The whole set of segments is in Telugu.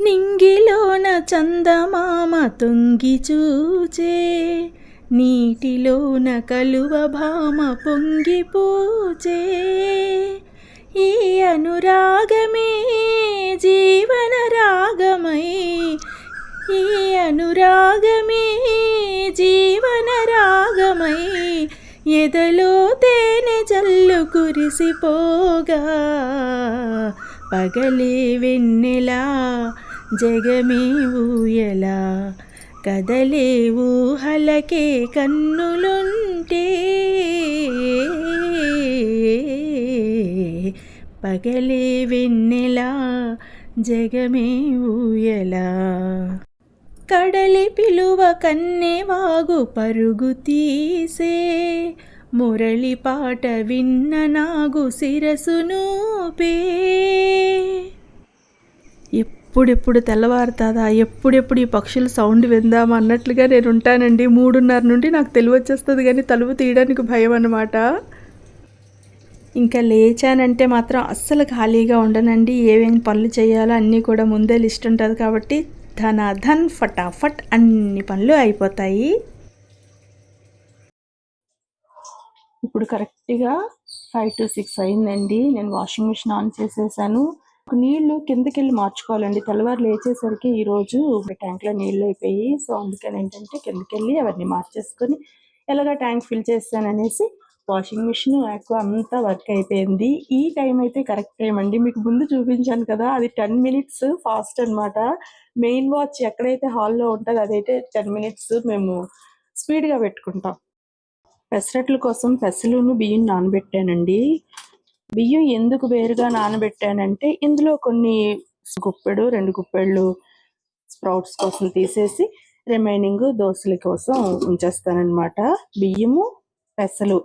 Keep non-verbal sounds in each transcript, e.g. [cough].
నింగిలోన చందమామ తొంగి చూచే నీటిలోన కలువ భామ పొంగి పూచే. ఈ అనురాగమే జీవన రాగమై ఈ అనురాగమే జీవన రాగమై ఎదలో తేనె జల్లు కురిసిపోగా పగలే వెన్నెలా జగమే ఊయలా కదలే ఊహలకే కన్నులుంటే. పగలే వెన్నెలా జగమే ఊయలా. కడలి పిలువ కన్నెవాగు పరుగు తీసే. మురళి పాట విన్న నాగు శిరసును పే ఎప్పుడెప్పుడు తెల్లవారుతుందా? ఎప్పుడెప్పుడు ఈ పక్షుల సౌండ్ విందామా? అన్నట్లుగా నేను ఉంటానండి మూడున్నర నుండి నాకు తెలివచ్చేస్తుంది కానీ తలుపు తీయడానికి భయం అన్నమాట ఇంకా లేచానంటే మాత్రం అస్సలు ఖాళీగా ఉండనండి. ఏమేమి పనులు చేయాలో అన్నీ కూడా ముందే లిస్ట్ ఉంటుంది కాబట్టి ధన ధన్ ఫటాఫట్ అన్ని పనులు అయిపోతాయి. ఇప్పుడు కరెక్ట్గా ఫైవ్ టు సిక్స్ అయిందండి. నేను వాషింగ్ మిషన్ ఆన్ చేసేసాను. నీళ్ళు కిందకి వెళ్ళి మార్చుకోవాలండి. తెల్లవారు లేచేసరికి ఈ రోజు ట్యాంక్లో నీళ్ళు అయిపోయి సో అందుకని ఏంటంటే కిందకి వెళ్ళి అవన్నీ మార్చేసుకొని ఎలాగ ట్యాంక్ ఫిల్ చేస్తాననేసి వాషింగ్ మిషన్ ఎక్కువ అంతా వర్క్ అయిపోయింది. ఈ టైం అయితే కరెక్ట్ టైం అండి. మీకు ముందు చూపించాను కదా అది టెన్ మినిట్స్ ఫాస్ట్ అన్నమాట. మెయిన్ వాచ్ ఎక్కడైతే హాల్లో ఉంటుందో అదైతే టెన్ మినిట్స్ మేము స్పీడ్గా పెట్టుకుంటాం. పెసరట్ల కోసం పెసలును బియ్యం నానబెట్టానండి. బియ్యం ఎందుకు వేరుగా నానబెట్టానంటే ఇందులో కొన్ని గుప్పెడు రెండు గుప్పెళ్ళు స్ప్రౌట్స్ కోసం తీసేసి రిమైనింగ్ దోశల కోసం ఉంచేస్తానన్నమాట. బియ్యము పెసలు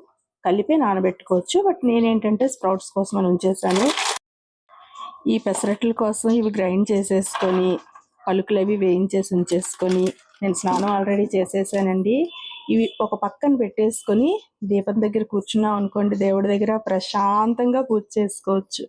కలిపి నానబెట్టుకోవచ్చు. బట్ నేనేంటంటే స్ప్రౌట్స్ కోసం అని ఉంచేసాను. ఈ పెసరట్ల కోసం ఇవి గ్రైండ్ చేసేసుకొని పలుకులు అవి వేయించేసి ఉంచేసుకొని నేను స్నానం ఆల్రెడీ చేసేసానండి. ఇవి ఒక పక్కన పెట్టేసుకొని దీపం దగ్గర కూర్చున్నాం అనుకోండి దేవుడి దగ్గర ప్రశాంతంగా పూజ చేసుకోవచ్చు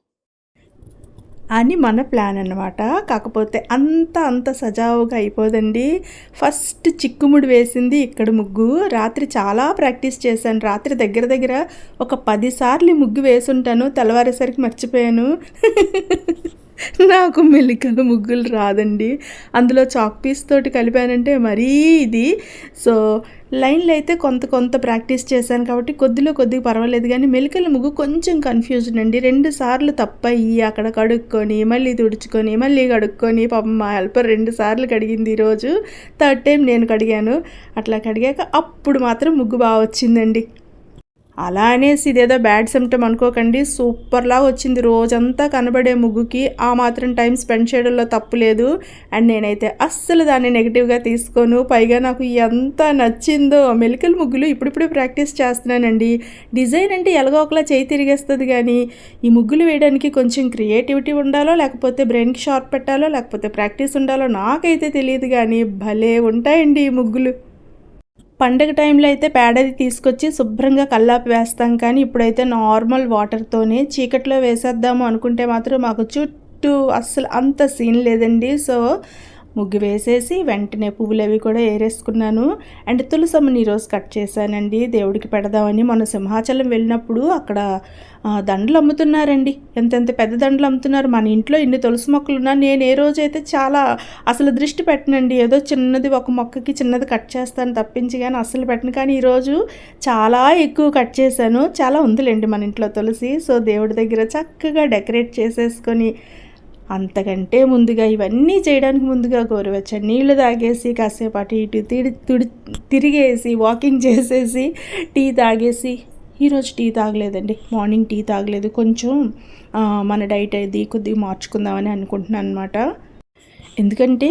అని మన ప్లాన్ అన్నమాట. కాకపోతే అంత అంత సజావుగా అయిపోదండి. ఫస్ట్ చిక్కుముడి వేసింది ఇక్కడ ముగ్గు. రాత్రి చాలా ప్రాక్టీస్ చేశాను. రాత్రి దగ్గర దగ్గర ఒక పదిసార్లు ముగ్గు వేసుంటాను. తెల్లవారేసరికి మర్చిపోయాను. [laughs] నాకు మెలికల ముగ్గులు రాదండి. అందులో చాక్ పీస్ తోటి కలిపానంటే మరీ ఇది. సో లైన్లో అయితే కొంత కొంత ప్రాక్టీస్ చేశాను కాబట్టి కొద్దిలో కొద్దిగా పర్వాలేదు కానీ మెలికల ముగ్గు కొంచెం కన్ఫ్యూజన్ అండి. రెండు సార్లు తప్పయ్యి అక్కడ కడుక్కొని మళ్ళీ తుడుచుకొని మళ్ళీ కడుక్కొని పాపం మా హెల్పర్ రెండు సార్లు కడిగింది ఈరోజు థర్డ్ టైం నేను కడిగాను. అట్లా కడిగాక అప్పుడు మాత్రం ముగ్గు బాగా వచ్చిందండి. అలా అనేసి ఇదేదో బ్యాడ్ సిమ్టమ్ అనుకోకండి. సూపర్లా వచ్చింది. రోజంతా కనబడే ముగ్గుకి ఆ మాత్రం టైం స్పెండ్ చేయడంలో తప్పు లేదు. అండ్ నేనైతే అస్సలు దాన్ని నెగిటివ్గా తీసుకోను. పైగా నాకు ఎంత నచ్చిందో మెలికల్ ముగ్గులు ఇప్పుడిప్పుడు ప్రాక్టీస్ చేస్తున్నానండి. డిజైన్ అంటే ఎలాగో ఒకలా చేయి తిరిగేస్తుంది కానీ ఈ ముగ్గులు వేయడానికి కొంచెం క్రియేటివిటీ ఉండాలో లేకపోతే బ్రెయిన్కి షార్ప్ పెట్టాలో లేకపోతే ప్రాక్టీస్ ఉండాలో నాకైతే తెలియదు కానీ భలే ఉంటాయండి ఈ ముగ్గులు. పండగ టైంలో అయితే పేడది తీసుకొచ్చి శుభ్రంగా కల్లాపి వేస్తాం కానీ ఇప్పుడైతే నార్మల్ వాటర్తోనే చీకట్లో వేసేద్దాము అనుకుంటే మాత్రం మాకు చుట్టూ అస్సలు అంత సీన్ లేదండి. సో ముగ్గు వేసేసి వెంటనే పువ్వులు అవి కూడా ఏరేసుకున్నాను. అండ్ తులసమ్మని ఈరోజు కట్ చేశానండి. దేవుడికి పెడదామని మొన్న సింహాచలం వెళ్ళినప్పుడు అక్కడ దండలు అమ్ముతున్నారండి. ఎంతెంత పెద్ద దండలు అమ్ముతున్నారు. మన ఇంట్లో ఇన్ని తులసి మొక్కలు ఉన్నా నేను ఏ రోజైతే చాలా అసలు దృష్టి పెట్టనండి. ఏదో చిన్నది ఒక మొక్కకి చిన్నది కట్ చేస్తాను తప్పించి కానీ అసలు పెట్టను. కానీ ఈరోజు చాలా ఎక్కువ కట్ చేశాను. చాలా ఉందిలేండి మన ఇంట్లో తులసి. సో దేవుడి దగ్గర చక్కగా డెకరేట్ చేసేసుకొని అంతకంటే ముందుగా ఇవన్నీ చేయడానికి ముందుగా గోరువెచ్చని నీళ్ళు తాగేసి కాసేపు అటు ఇటు తిడి తుడి తిరిగేసి వాకింగ్ చేసేసి టీ తాగేసి ఈరోజు టీ తాగలేదండి. మార్నింగ్ టీ తాగలేదు. కొంచెం మన డైట్ అది కొద్దిగా మార్చుకుందామని అనుకుంటున్నాను అనమాట ఎందుకంటే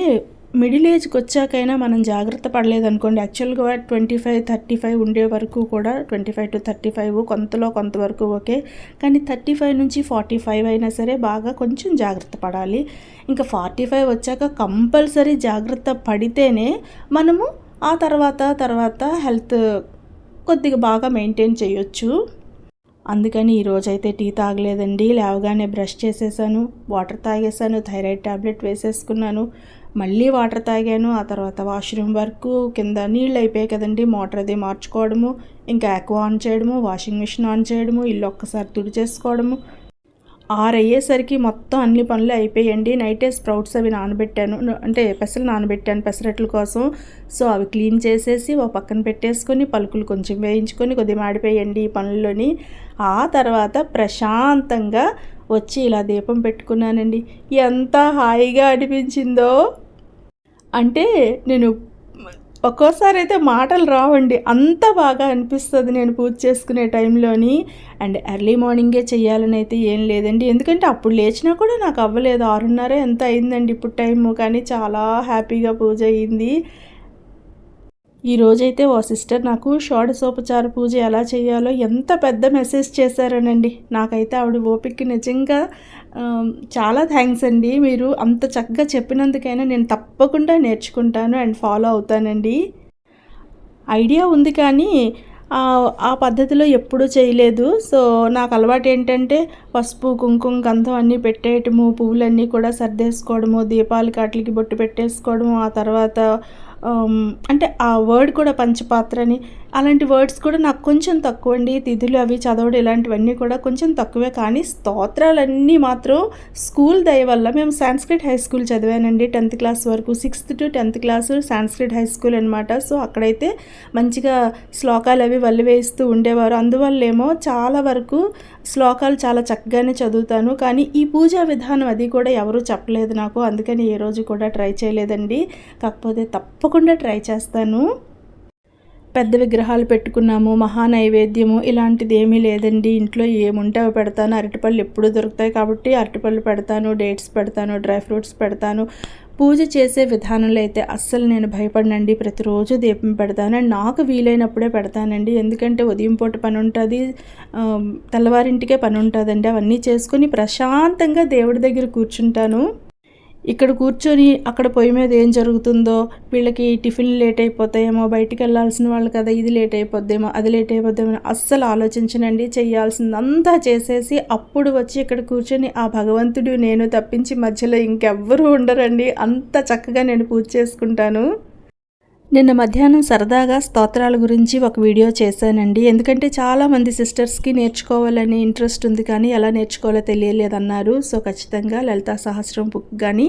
మిడిల్ ఏజ్కి వచ్చాకైనా మనం జాగ్రత్త పడలేదనుకోండి యాక్చువల్గా ట్వంటీ ఫైవ్ థర్టీ ఫైవ్ ఉండే వరకు కూడా twenty five to thirty five కొంతలో కొంతవరకు ఓకే. కానీ థర్టీ ఫైవ్ నుంచి ఫార్టీ ఫైవ్ అయినా సరే బాగా కొంచెం జాగ్రత్త పడాలి. ఇంకా ఫార్టీ ఫైవ్ వచ్చాక కంపల్సరీ జాగ్రత్త పడితేనే మనము ఆ తర్వాత తర్వాత హెల్త్ కొద్దిగా బాగా మెయింటైన్ చేయొచ్చు. అందుకని ఈరోజైతే టీ తాగలేదండి. లేవగానే బ్రష్ చేసేసాను వాటర్ తాగేసాను థైరాయిడ్ ట్యాబ్లెట్ వేసేసుకున్నాను. మళ్ళీ వాటర్ తాగాను. ఆ తర్వాత వాష్రూమ్ వరకు కింద నీళ్ళు అయిపోయాయి కదండి. మోటార్ అది మార్చుకోవడము ఇంకా ఎక్కువ ఆన్ చేయడము వాషింగ్ మిషన్ ఆన్ చేయడము ఇల్లు ఒక్కసారి తుడిచేసుకోవడము. ఆరు అయ్యేసరికి మొత్తం అన్ని పనులు అయిపోయాయండి. నైటే స్ప్రౌట్స్ అవి నానబెట్టాను. అంటే పెసలు నానబెట్టాను పెసరట్ల కోసం. సో అవి క్లీన్ చేసేసి ఒక పక్కన పెట్టేసుకొని పలుకులు కొంచెం వేయించుకొని కొద్దిగా మాడిపోయండి ఈ పనుల్లోని. ఆ తర్వాత ప్రశాంతంగా వచ్చి ఇలా దీపం పెట్టుకున్నానండి. ఎంత హాయిగా అనిపించిందో! అంటే నేను ఒక్కోసారి అయితే మాటలు రావండి. అంత బాగా అనిపిస్తుంది నేను పూజ చేసుకునే టైంలోని అండ్ ఎర్లీ మార్నింగే చేయాలని అయితే ఏం లేదండి. ఎందుకంటే అప్పుడు లేచినా కూడా నాకు అవ్వలేదు. ఆరున్నర ఎంత అయిందండి ఇప్పుడు టైము. కానీ చాలా హ్యాపీగా పూజ అయ్యింది. ఈ రోజైతే ఓ సిస్టర్ నాకు షోడశోపచార పూజ ఎలా చేయాలో ఎంత పెద్ద మెసేజ్ చేశారనండి. నాకైతే ఆవిడ ఓపిక నిజంగా చాలా థ్యాంక్స్ అండి. మీరు అంత చక్కగా చెప్పినందుకైనా నేను తప్పకుండా నేర్చుకుంటాను అండ్ ఫాలో అవుతానండి. ఐడియా ఉంది కానీ ఆ, పద్ధతిలో ఎప్పుడూ చేయలేదు. సో నాకు అలవాటు ఏంటంటే పసుపు కుంకుమ గంధం అన్నీ పెట్టేయటము పువ్వులన్నీ కూడా సర్దేసుకోవడము దీపాలకి వాటికి బొట్టు పెట్టేసుకోవడము ఆ తర్వాత అంటే ఆ వర్డ్ కూడా పంచపాత్రని అలాంటి వర్డ్స్ కూడా నాకు కొంచెం తక్కువ అండి తిథులు అవి చదవడం ఇలాంటివన్నీ కూడా కొంచెం తక్కువే. కానీ స్తోత్రాలన్నీ మాత్రం స్కూల్ దయ వల్ల మేము సాంస్క్రిట్ హై స్కూల్ చదివానండి. టెన్త్ క్లాస్ వరకు sixth to tenth class Sanskrit high school అనమాట సో అక్కడైతే మంచిగా శ్లోకాలు అవి వల్లి వేస్తూ ఉండేవారు. అందువల్లేమో చాలా వరకు శ్లోకాలు చాలా చక్కగానే చదువుతాను. కానీ ఈ పూజా విధానం అది కూడా ఎవరూ చెప్పలేదు నాకు. అందుకని ఏ రోజు కూడా ట్రై చేయలేదండి. కాకపోతే తప్పకుండా ట్రై చేస్తాను. పెద్ద విగ్రహాలు పెట్టుకున్నాము మహా నైవేద్యము ఇలాంటిది ఏమీ లేదండి. ఇంట్లో ఏముంటే అవి పెడతాను. అరటిపళ్ళు ఎప్పుడు దొరుకుతాయి కాబట్టి అరటిపళ్ళు పెడతాను డేట్స్ పెడతాను డ్రై ఫ్రూట్స్ పెడతాను. పూజ చేసే విధానంలో అయితే అస్సలు నేను భయపడనండి. ప్రతిరోజు దీపం పెడతాను. నాకు వీలైనప్పుడే పెడతానండి. ఎందుకంటే ఉదయం పూట పని ఉంటుంది. తెల్లవారింటికే పని ఉంటుందండి. అవన్నీ చేసుకుని ప్రశాంతంగా దేవుడి దగ్గర కూర్చుంటాను. ఇక్కడ కూర్చొని అక్కడ పొయ్యి మీద ఏం జరుగుతుందో వీళ్ళకి టిఫిన్ లేట్ అయిపోతాయేమో బయటికి వెళ్ళాల్సిన వాళ్ళు కదా ఇది లేట్ అయిపోద్దేమో అది లేట్ అయిపోద్దేమో అస్సలు ఆలోచించనండి. చేయాల్సిందంతా చేసేసి అప్పుడు వచ్చి ఇక్కడ కూర్చొని ఆ భగవంతుడు నేను తప్పించి మధ్యలో ఇంకెవ్వరూ ఉండరండి. అంత చక్కగా నేను పూజ చేసుకుంటాను. నిన్న మధ్యాహ్నం సరదాగా స్తోత్రాల గురించి ఒక వీడియో చేశానండి. ఎందుకంటే చాలామంది సిస్టర్స్కి నేర్చుకోవాలని ఇంట్రెస్ట్ ఉంది కానీ ఎలా నేర్చుకోవాలో తెలియలేదన్నారు. సో ఖచ్చితంగా లలితా సహస్రం బుక్ కానీ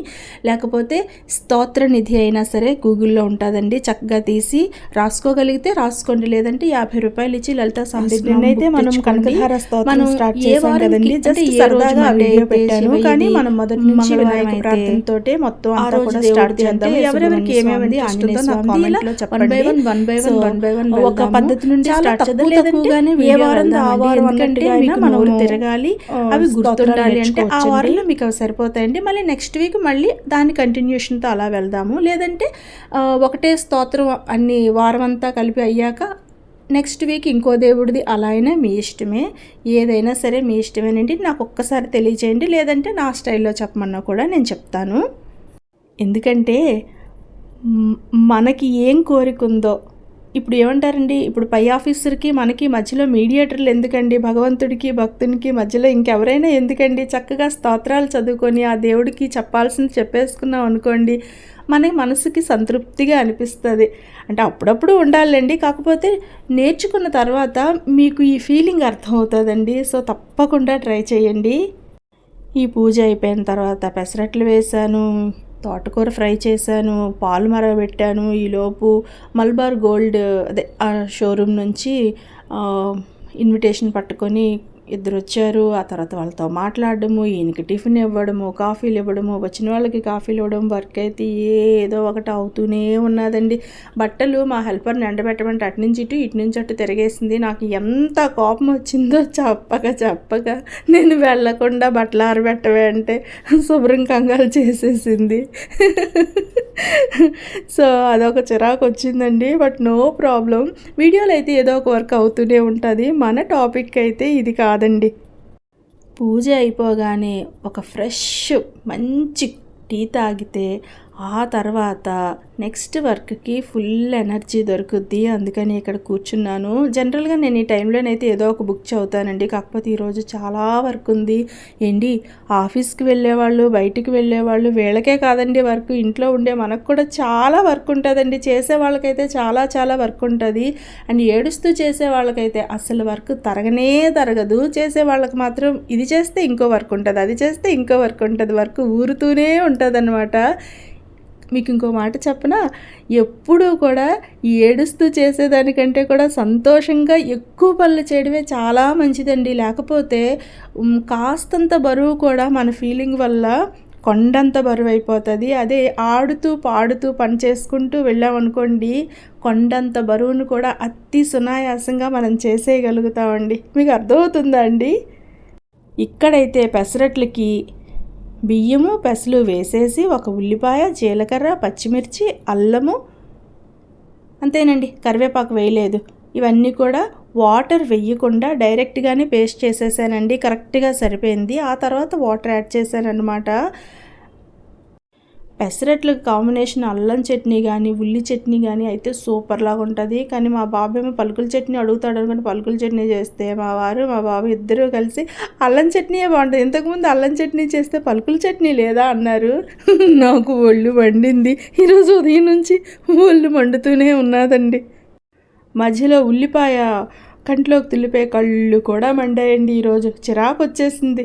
లేకపోతే స్తోత్ర నిధి అయినా సరే గూగుల్లో ఉంటుందండి. చక్కగా తీసి రాసుకోగలిగితే రాసుకోండి. లేదంటే యాభై రూపాయలు ఇచ్చి లలితా సహస్రం నిన్నైతే book మనం. కనకధార స్తోత్రం స్టార్ట్ చేసాం కదండి. జస్ట్ సరదాగా వీడియో అయితే పెట్టాను. కానీ మనం మొదటి నుంచి వినాయక అయితే ప్రార్థనతోటే మొత్తం అంతా కూడా స్టార్ట్ చేద్దాం ఎవరెవరికి ఏమేమి ఇంట్రెస్ట్ ఉందో నాకు చెప్పండి. one by one ఒక. పద్ధతి నుండి స్టార్ట్ తక్కువగానే ఏ వారం ఆ. వారం ఎందుకంటే మనము నోరు తిరగాలి అవి గుర్తుండాలి అంటే ఆ. వారంలో మీకు అవి సరిపోతాయండి. మళ్ళీ నెక్స్ట్ వీక్ మళ్ళీ దాని కంటిన్యూషన్తో అలా వెళ్దాము. లేదంటే ఒకటే స్తోత్రం అన్ని వారం అంతా కలిపి అయ్యాక నెక్స్ట్ వీక్ ఇంకో దేవుడిది అలా అయినా మీ ఇష్టమే. ఏదైనా సరే మీ ఇష్టమేనండి. నాకు ఒక్కసారి తెలియచేయండి. లేదంటే నా స్టైల్లో చెప్పమన్నా కూడా నేను చెప్తాను. ఎందుకంటే మనకి ఏం కోరిక ఉందో ఇప్పుడు ఏమంటారండి? ఇప్పుడు పై ఆఫీసర్కి మనకి మధ్యలో మీడియేటర్లు ఎందుకండి? భగవంతుడికి భక్తునికి మధ్యలో ఇంకెవరైనా ఎందుకండి? చక్కగా స్తోత్రాలు చదువుకొని ఆ దేవుడికి చెప్పాల్సింది చెప్పేసుకున్నాం అనుకోండి మన మనసుకి సంతృప్తిగా అనిపిస్తుంది. అంటే అప్పుడప్పుడు ఉండాలండి. కాకపోతే నేర్చుకున్న తర్వాత మీకు ఈ ఫీలింగ్ అర్థమవుతుందండి. సో తప్పకుండా ట్రై చేయండి. ఈ పూజ అయిపోయిన తర్వాత పెసరట్లు వేశాను. తోటకూర ఫ్రై చేశాను పాలు మరగబెట్టాను. ఈలోపు మల్బార్ గోల్డ్ అదే ఆ షోరూమ్ నుంచి ఇన్విటేషన్ పట్టుకొని ఇద్దరు వచ్చారు ఆ తర్వాత వాళ్ళతో మాట్లాడడము ఈయనకి టిఫిన్ ఇవ్వడము కాఫీలు ఇవ్వడము వచ్చిన వాళ్ళకి కాఫీలు ఇవ్వడం వర్క్ అయితే ఏదో ఒకటి అవుతూనే ఉన్నదండి. బట్టలు మా హెల్పర్ని ఎండబెట్టమంటే అటు నుంచి ఇటు ఇటు నుంచి అటు తిరిగేసింది. నాకు ఎంత కోపం వచ్చిందో చెప్పక చెప్పక నేను వెళ్ళకుండా బట్టలు ఆరబెట్టవే అంటే శుభ్రం కంగారు చేసేసింది. సో అదొక చిరాకు వచ్చిందండి. But no problem. వీడియోలో అయితే ఏదో ఒక వర్క్ అవుతూనే ఉంటుంది. మన టాపిక్ అయితే ఇది కాదు. కాదండి. పూజ అయిపోగానే ఒక ఫ్రెష్ మంచి టీ తాగితే ఆ తర్వాత నెక్స్ట్ వర్క్కి ఫుల్ ఎనర్జీ దొరుకుద్ది. అందుకని ఇక్కడ కూర్చున్నాను. జనరల్గా నేను ఈ టైంలోనైతే ఏదో ఒక బుక్ చదువుతానండి. కాకపోతే ఈరోజు చాలా వర్క్ ఉంది. ఏంటి? ఆఫీస్కి వెళ్ళేవాళ్ళు బయటికి వెళ్ళేవాళ్ళు వీళ్ళకే కాదండి వర్క్. ఇంట్లో ఉండే మనకు కూడా చాలా వర్క్ ఉంటుందండి. చేసే వాళ్ళకైతే చాలా చాలా వర్క్ ఉంటుంది. అండ్ ఏడుస్తూ చేసే వాళ్ళకైతే అసలు వర్క్ తరగనే తరగదు. చేసే వాళ్ళకి మాత్రం ఇది చేస్తే ఇంకో వర్క్ ఉంటుంది అది చేస్తే ఇంకో వర్క్ ఉంటుంది. వర్క్ ఊరుతూనే ఉంటుంది అనమాట మీకు ఇంకో మాట చెప్పనా? ఎప్పుడూ కూడా ఏడుస్తూ చేసేదానికంటే కూడా సంతోషంగా ఎక్కువ పనులు చేయడమే చాలా మంచిదండి. లేకపోతే కాస్తంత బరువు కూడా మన ఫీలింగ్ వల్ల కొండంత బరువు అయిపోతుంది అదే ఆడుతూ పాడుతూ పని చేసుకుంటూ వెళ్ళామనుకోండి కొండంత బరువును కూడా అతి సునాయాసంగా మనం చేసేయగలుగుతామండి. మీకు అర్థమవుతుందా అండి? ఇక్కడైతే పెసరట్లకి బియ్యము పెసలు వేసేసి ఒక ఉల్లిపాయ జీలకర్ర పచ్చిమిర్చి అల్లము. అంతేనండి కరివేపాకు వేయలేదు. ఇవన్నీ కూడా వాటర్ వేయకుండా డైరెక్ట్గానే పేస్ట్ చేసేసానండి. కరెక్ట్గా సరిపోయింది. ఆ తర్వాత వాటర్ యాడ్ చేశాను పెసరట్లు కాంబినేషన్ అల్లం చట్నీ కానీ ఉల్లి చట్నీ కానీ అయితే సూపర్ లాగా ఉంటుంది. కానీ మా బాబు ఏమో పలుకుల చట్నీ అడుగుతాడు అనుకుంటే పలుకుల చట్నీ చేస్తే మా వారు మా బాబు ఇద్దరు కలిసి అల్లం చట్నీయే బాగుంటుంది. ఇంతకుముందు అల్లం చట్నీ చేస్తే పలుకుల చట్నీ లేదా అన్నారు. [laughs] నాకు ఒళ్ళు మండింది. ఈరోజు ఉదయం నుంచి ఒళ్ళు మండుతూనే ఉన్నదండి. మధ్యలో ఉల్లిపాయ కంట్లోకి తుల్లిపోయే కళ్ళు కూడా మండాయండి ఈరోజు. చిరాకు వచ్చేసింది.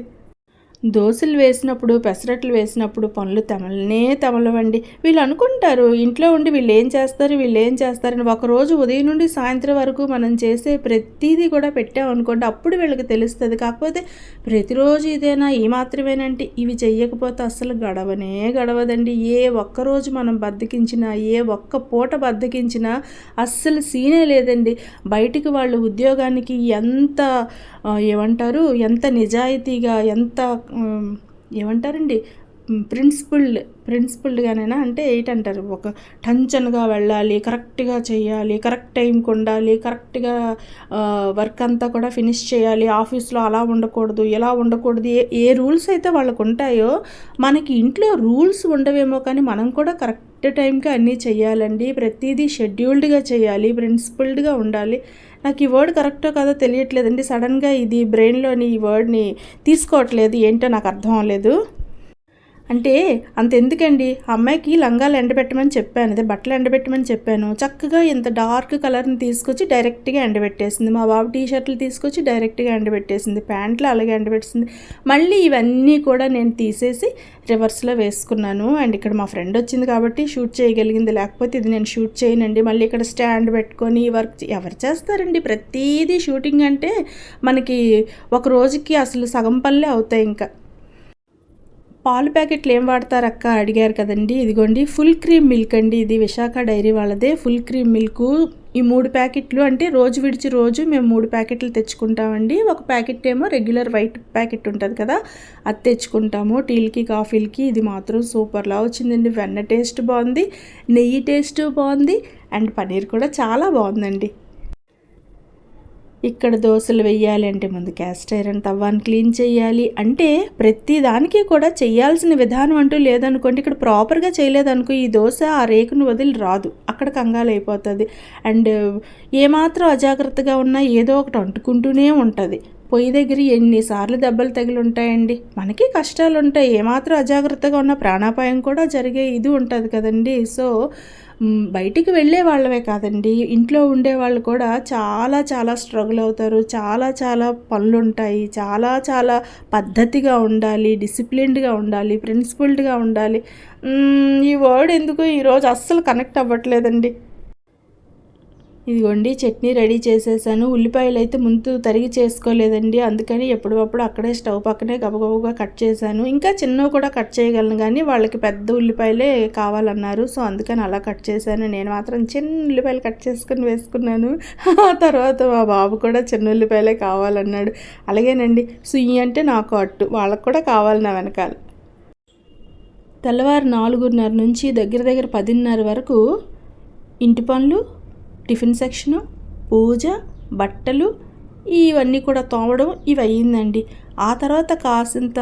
దోశలు వేసినప్పుడు పెసరట్లు వేసినప్పుడు పనులు తెమలనే తెమలవండి. వీళ్ళు అనుకుంటారు ఇంట్లో ఉండి వీళ్ళు ఏం చేస్తారు వీళ్ళు ఏం చేస్తారని. ఒకరోజు ఉదయం నుండి సాయంత్రం వరకు మనం చేసే ప్రతిదీ కూడా పెట్టామనుకోండి అప్పుడు వీళ్ళకి తెలుస్తుంది. కాకపోతే ప్రతిరోజు ఇదేనా ఈ మాత్రమేనంటే ఇవి చెయ్యకపోతే అస్సలు గడవనే గడవదండి. ఏ ఒక్కరోజు మనం బద్దకించినా ఏ ఒక్క పూట బద్దకించినా అస్సలు సీనే లేదండి. బయటికి వాళ్ళు ఉద్యోగానికి ఎంత ఏమంటారు ఎంత నిజాయితీగా ఎంత ఏమంటారండి? ప్రిన్సిపుల్డ్ ప్రిన్సిపుల్డ్గానైనా అంటే ఏంటంటారు? ఒక టెన్షన్గా వెళ్ళాలి కరెక్ట్గా చేయాలి కరెక్ట్ టైంకి ఉండాలి కరెక్ట్గా వర్క్ అంతా కూడా ఫినిష్ చేయాలి ఆఫీస్లో అలా ఉండకూడదు ఎలా ఉండకూడదు ఏ ఏ రూల్స్ అయితే వాళ్ళకు ఉంటాయో మనకి ఇంట్లో రూల్స్ ఉండవేమో కానీ మనం కూడా కరెక్ట్ టైంకి అన్నీ చేయాలండి ప్రతిదీ షెడ్యూల్డ్గా చేయాలి ప్రిన్సిపుల్డ్గా ఉండాలి. నాకు ఈ వర్డ్ కరెక్టో కాదో తెలియట్లేదండి. సడన్గా ఇది బ్రెయిన్లోని ఈ వర్డ్ని తీసుకోవట్లేదు. ఏంటో నాకు అర్థం అవ్వలేదు. అంటే అంత ఎందుకండి అమ్మాయికి లంగాలు ఎండబెట్టమని చెప్పాను అదే బట్టలు ఎండబెట్టమని చెప్పాను. చక్కగా ఇంత డార్క్ కలర్ని తీసుకొచ్చి డైరెక్ట్గా ఎండబెట్టేసింది. మా బాబు టీ షర్ట్లు తీసుకొచ్చి డైరెక్ట్గా ఎండబెట్టేసింది. ప్యాంట్లు అలాగే ఎండబెట్టేసింది. మళ్ళీ ఇవన్నీ కూడా నేను తీసేసి రివర్స్లో వేసుకున్నాను. అండ్ ఇక్కడ మా ఫ్రెండ్ వచ్చింది కాబట్టి షూట్ చేయగలిగింది. లేకపోతే ఇది నేను షూట్ చేయనండి. మళ్ళీ ఇక్కడ స్టాండ్ పెట్టుకొని వర్క్ ఎవరు చేస్తారండి? ప్రతిదీ షూటింగ్ అంటే మనకి ఒక రోజుకి అసలు సగం పనులే అవుతాయి ఇంకా. పాలు ప్యాకెట్లు ఏం వాడతారు అక్క అడిగారు కదండి. ఇదిగోండి ఫుల్ క్రీమ్ మిల్క్ అండి ఇది. విశాఖ డైరీ వాళ్ళదే. ఫుల్ క్రీమ్ మిల్క్ ఈ మూడు ప్యాకెట్లు అంటే రోజు విడిచి రోజు మేము మూడు ప్యాకెట్లు తెచ్చుకుంటామండి. ఒక ప్యాకెట్ ఏమో రెగ్యులర్ వైట్ ప్యాకెట్ ఉంటుంది కదా అది తెచ్చుకుంటాము. టీలకి కాఫీలకి ఇది మాత్రం సూపర్లా వచ్చిందండి. వెన్న టేస్ట్ బాగుంది నెయ్యి టేస్ట్ బాగుంది అండ్ పన్నీర్ కూడా చాలా బాగుందండి. ఇక్కడ దోశలు వేయాలి అంటే ముందు క్యాస్ట్ ఐరన్ తవ్వాన్ని క్లీన్ చేయాలి. అంటే ప్రతి దానికి కూడా చేయాల్సిన విధానం అంటూ లేదనుకోండి ఇక్కడ ప్రాపర్గా చేయలేదనుకో ఈ దోశ ఆ రేకును వదిలి రాదు. అక్కడ కంగాలు అయిపోతుంది. అండ్ ఏమాత్రం అజాగ్రత్తగా ఉన్నా ఏదో ఒకటి అంటుకుంటూనే ఉంటుంది. పొయ్యి దగ్గర ఎన్నిసార్లు దెబ్బలు తగిలి ఉంటాయండి? మనకి కష్టాలు ఉంటాయి. ఏమాత్రం అజాగ్రత్తగా ఉన్న ప్రాణాపాయం కూడా జరిగే ఇది ఉంటుంది కదండి. సో బయటికి వెళ్ళే వాళ్ళవే కాదండి. ఇంట్లో ఉండే వాళ్ళు కూడా చాలా చాలా స్ట్రగుల్ అవుతారు. చాలా చాలా పనులు ఉంటాయి చాలా చాలా పద్ధతిగా ఉండాలి డిసిప్లిన్డ్గా ఉండాలి ప్రిన్సిపల్డ్గా ఉండాలి. ఈ వర్డ్ ఎందుకు ఈరోజు అస్సలు కనెక్ట్ అవ్వట్లేదండి. ఇదిగోండి చట్నీ రెడీ చేసేసాను. ఉల్లిపాయలు అయితే ముందు తరిగి చేసుకోలేదండి. అందుకని ఎప్పుడప్పుడు అక్కడే స్టవ్ పక్కనే గబగబగా కట్ చేశాను. ఇంకా చిన్నవి కూడా కట్ చేయగలను కానీ వాళ్ళకి పెద్ద ఉల్లిపాయలే కావాలన్నారు. సో అందుకని అలా కట్ చేశాను. నేను మాత్రం చిన్న ఉల్లిపాయలు కట్ చేసుకుని వేసుకున్నాను. ఆ [laughs] తర్వాత మా బాబు కూడా చిన్న ఉల్లిపాయలే కావాలన్నాడు. అలాగేనండి. సుయ్యి అంటే నాకు అట్టు. వాళ్ళకు కూడా కావాలి నా వెనకాల. తెల్లవారు నాలుగున్నర నుంచి దగ్గర దగ్గర పదిన్నర వరకు ఇంటి పనులు టిఫిన్ సెక్షను పూజ బట్టలు ఇవన్నీ కూడా తోమడం ఇవి అయ్యిందండి ఆ తర్వాత కాసింత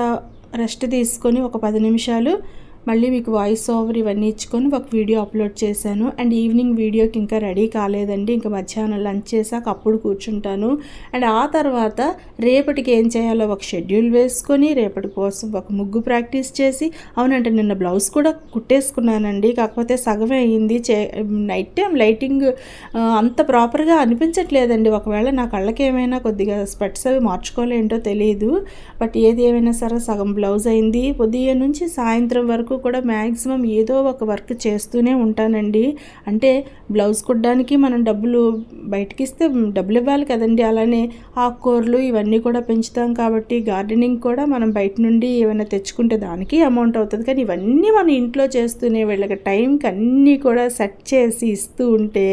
రెస్ట్ తీసుకొని ఒక పది నిమిషాలు మళ్ళీ మీకు వాయిస్ ఓవర్ ఇవన్నీ ఇచ్చుకొని ఒక వీడియో అప్లోడ్ చేశాను. అండ్ ఈవినింగ్ వీడియోకి ఇంకా రెడీ కాలేదండి. ఇంకా మధ్యాహ్నం లంచ్ చేశాక అప్పుడు కూర్చుంటాను. అండ్ ఆ తర్వాత రేపటికి ఏం చేయాలో ఒక షెడ్యూల్ వేసుకొని రేపటి కోసం ఒక ముగ్గు ప్రాక్టీస్ చేసి అవునంటే నిన్న బ్లౌజ్ కూడా కుట్టేసుకున్నానండి. కాకపోతే సగమే అయ్యింది చే నైట్ టైం లైటింగ్ అంత ప్రాపర్గా అనిపించట్లేదండి. ఒకవేళ నా కళ్ళకి ఏమైనా కొద్దిగా స్పెట్స్ అవి మార్చుకోలేంటో తెలియదు బట్ ఏది ఏమైనా సరే సగం బ్లౌజ్ అయింది. ఉదయం నుంచి సాయంత్రం వరకు కూడా మ్యాక్సిమం ఏదో ఒక వర్క్ చేస్తూనే ఉంటానండి. అంటే బ్లౌజ్ కుట్టడానికి మనం డబ్బులు బయటకి ఇస్తే డబ్బులు ఇవ్వాలి కదండి. అలానే ఆకుకూరలు ఇవన్నీ కూడా పెంచుతాం కాబట్టి గార్డెనింగ్ కూడా మనం బయట నుండి ఏమైనా తెచ్చుకుంటే దానికి అమౌంట్ అవుతుంది. కానీ ఇవన్నీ మన ఇంట్లో చేస్తూనే వీళ్ళకి టైంకి అన్నీ కూడా సెట్ చేసి ఇస్తూ ఉంటే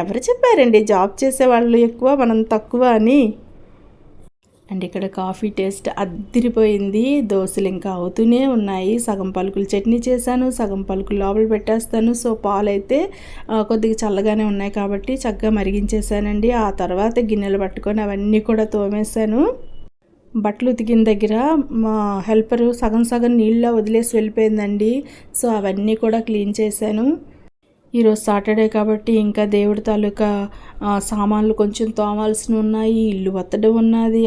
ఎవరు చెప్పారండి? జాబ్ చేసే వాళ్ళు ఎక్కువ మనం తక్కువ అని? అండ్ ఇక్కడ కాఫీ టేస్ట్ అద్దిరిపోయింది. దోశలు ఇంకా అవుతూనే ఉన్నాయి. సగం పలుకులు చట్నీ చేశాను సగం పలుకులు లోపల పెట్టేస్తాను. సో పాలైతే కొద్దిగా చల్లగానే ఉన్నాయి కాబట్టి చక్కగా మరిగించేసానండి ఆ తర్వాత గిన్నెలు పట్టుకొని అవన్నీ కూడా తోమేశాను. బట్టలు ఉతికిన దగ్గర మా హెల్పరు సగం సగం నీళ్ళ వదిలేసి వెళ్ళిపోయిందండి. సో అవన్నీ కూడా క్లీన్ చేశాను. ఈరోజు సాటర్డే కాబట్టి ఇంకా దేవుడి తాలూకా సామాన్లు కొంచెం తోమాల్సిన ఉన్నాయి ఇల్లు వత్తడం ఉన్నది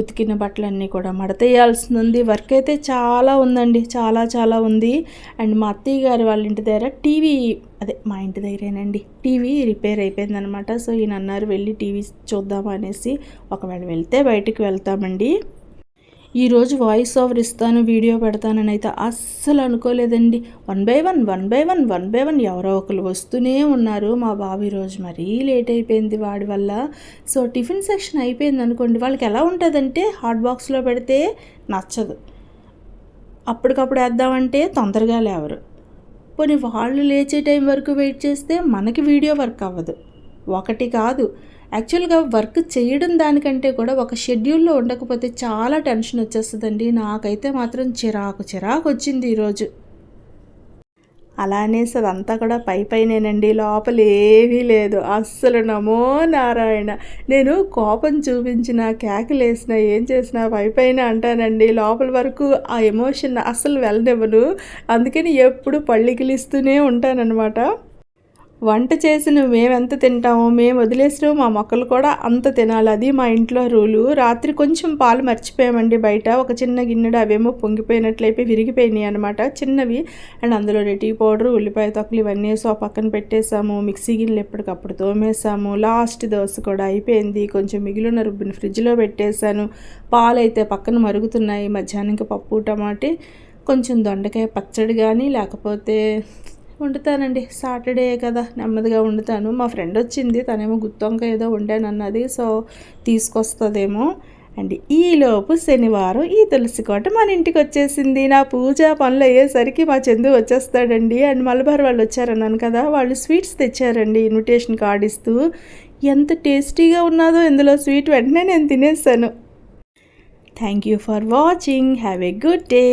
ఉతికిన బట్టలన్నీ కూడా మడతేయాల్సింది ఉంది వర్క్ అయితే చాలా ఉందండి చాలా చాలా ఉంది. అండ్ మా అత్తయ్య గారు వాళ్ళ ఇంటి దగ్గర టీవీ అదే మా ఇంటి దగ్గరేనండి టీవీ రిపేర్ అయిపోయిందనమాట సో ఈయన అన్నారు వెళ్ళి టీవీ చూద్దాం అనేసి ఒకవేళ వెళ్తే బయటికి వెళ్తామండి. ఈరోజు వాయిస్ ఓవర్ ఇస్తాను వీడియో పెడతానని అయితే అస్సలు అనుకోలేదండి. One by one one by one one by one ఎవరో ఒకరు వస్తూనే ఉన్నారు. మా బాబు ఈరోజు మరీ లేట్ అయిపోయింది వాడి వల్ల. సో టిఫిన్ సెక్షన్ అయిపోయింది అనుకోండి వాళ్ళకి ఎలా ఉంటుందంటే హాట్ బాక్స్లో పెడితే నచ్చదు. అప్పటికప్పుడు వేద్దామంటే తొందరగా లేవరు. పోనీ వాళ్ళు లేచే టైం వరకు వెయిట్ చేస్తే మనకి వీడియో వర్క్ అవ్వదు. ఒకటి కాదు. యాక్చువల్గా వర్క్ చేయడం దానికంటే కూడా ఒక షెడ్యూల్లో ఉండకపోతే చాలా టెన్షన్ వచ్చేస్తుందండి. నాకైతే మాత్రం చిరాకు చిరాకు వచ్చింది ఈరోజు. అలా అనేసి అదంతా కూడా పై పైనేనండి. లోపల ఏమీ లేదు. అస్సలు నమో నారాయణ. నేను కోపం చూపించిన కేకలేసిన ఏం చేసినా పై పైన అంటానండి. లోపల వరకు ఆ ఎమోషన్ అస్సలు వెళ్ళనివ్వను. అందుకని ఎప్పుడు పళ్ళికిలిస్తూనే ఉంటానన్నమాట. వంట చేసిన మేమెంత తింటామో మేము వదిలేసిన మా మొక్కలు కూడా అంత తినాలి. అది మా ఇంట్లో రూలు. రాత్రి కొంచెం పాలు మర్చిపోయామండి బయట. ఒక చిన్న గిన్నెడు అవేమో పొంగిపోయినట్లయితే విరిగిపోయినాయి అనమాట చిన్నవి. అండ్ అందులో టీ పౌడర్ ఉల్లిపాయ తొక్కలు ఇవన్నీ వేసి పక్కన పెట్టేసాము మిక్సీ గిన్నెలు ఎప్పటికప్పుడు తోమేసాము లాస్ట్ దోశ కూడా అయిపోయింది. కొంచెం మిగిలిన రుబ్బిని ఫ్రిడ్జ్లో పెట్టేశాను. పాలు అయితే పక్కన మరుగుతున్నాయి. మధ్యాహ్నం పప్పు టమాటీ కొంచెం దొండకాయ పచ్చడి కానీ లేకపోతే వండుతానండి. సాటర్డే కదా నెమ్మదిగా వండుతాను. మా ఫ్రెండ్ వచ్చింది తనేమో గుత్తొంక ఏదో వండానన్నది సో తీసుకొస్తుందేమో. అండ్ ఈలోపు శనివారం ఈ తులసి కోట మన ఇంటికి వచ్చేసింది. నా పూజ పనులు అయ్యేసరికి మా చందు వచ్చేస్తాడండి. అండ్ మలబార్ వాళ్ళు వచ్చారన్నాను కదా వాళ్ళు స్వీట్స్ తెచ్చారండి. ఇన్విటేషన్ కార్డ్ ఇస్తూ ఎంత టేస్టీగా ఉన్నదో ఇందులో స్వీట్ వెంటనే నేను తినేసాను thank you for watching have a good day